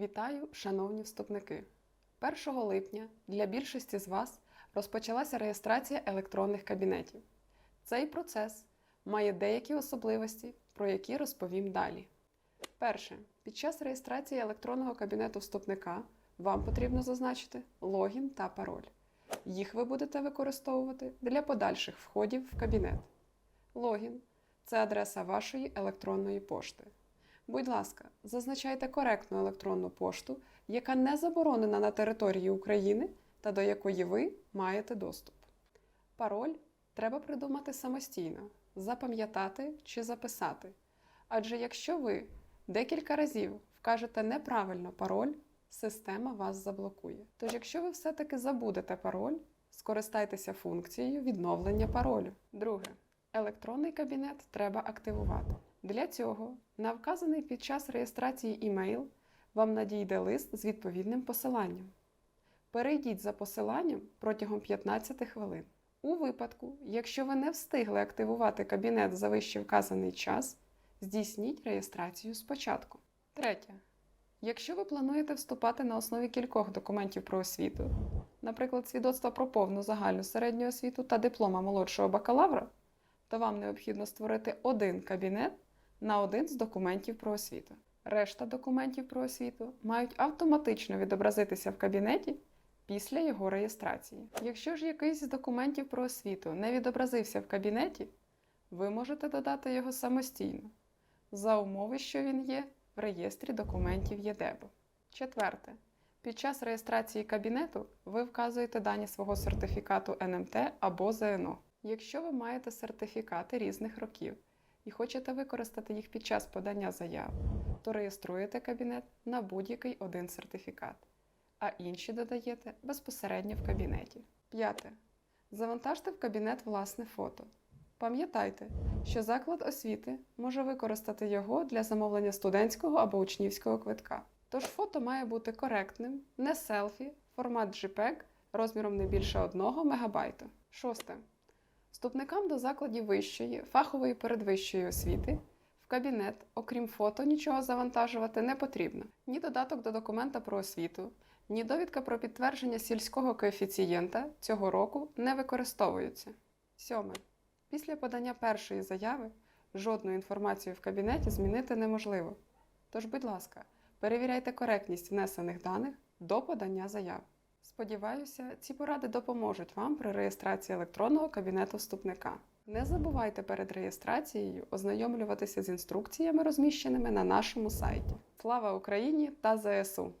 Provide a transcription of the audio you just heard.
Вітаю, шановні вступники! 1 липня для більшості з вас розпочалася реєстрація електронних кабінетів. Цей процес має деякі особливості, про які розповім далі. Перше. Під час реєстрації електронного кабінету вступника вам потрібно зазначити логін та пароль. Їх ви будете використовувати для подальших входів в кабінет. Логін це адреса вашої електронної пошти. Будь ласка, зазначайте коректну електронну пошту, яка не заборонена на території України та до якої ви маєте доступ. Пароль треба придумати самостійно, запам'ятати чи записати. Адже якщо ви декілька разів вкажете неправильно пароль, система вас заблокує. Тож, якщо ви все-таки забудете пароль, скористайтеся функцією відновлення паролю. Друге. Електронний кабінет треба активувати. Для цього на вказаний під час реєстрації імейл вам надійде лист з відповідним посиланням. Перейдіть за посиланням протягом 15 хвилин. У випадку, якщо ви не встигли активувати кабінет за вище вказаний час, здійсніть реєстрацію спочатку. Третє. Якщо ви плануєте вступати на основі кількох документів про освіту, наприклад, свідоцтва про повну загальну середню освіту та диплома молодшого бакалавра, то вам необхідно створити один кабінет на один з документів про освіту. Решта документів про освіту мають автоматично відобразитися в кабінеті після його реєстрації. Якщо ж якийсь з документів про освіту не відобразився в кабінеті, ви можете додати його самостійно, за умови, що він є в реєстрі документів ЄДЕБО. Четверте. Під час реєстрації кабінету ви вказуєте дані свого сертифікату НМТ або ЗНО. Якщо ви маєте сертифікати різних років і хочете використати їх під час подання заяв, то реєструєте кабінет на будь-який один сертифікат, а інші додаєте безпосередньо в кабінеті. П'яте. Завантажте в кабінет власне фото. Пам'ятайте, що заклад освіти може використати його для замовлення студентського або учнівського квитка. Тож фото має бути коректним, не селфі, формат JPEG розміром не більше 1 МБ. Шосте. Вступникам до закладів вищої, фахової передвищої освіти в кабінет, окрім фото, нічого завантажувати не потрібно. Ні додаток до документа про освіту, ні довідка про підтвердження сільського коефіцієнта цього року не використовуються. Сьоме. Після подання першої заяви жодну інформацію в кабінеті змінити неможливо. Тож, будь ласка, перевіряйте коректність внесених даних до подання заяв. Сподіваюся, ці поради допоможуть вам при реєстрації електронного кабінету вступника. Не забувайте перед реєстрацією ознайомлюватися з інструкціями, розміщеними на нашому сайті. Слава Україні та ЗСУ!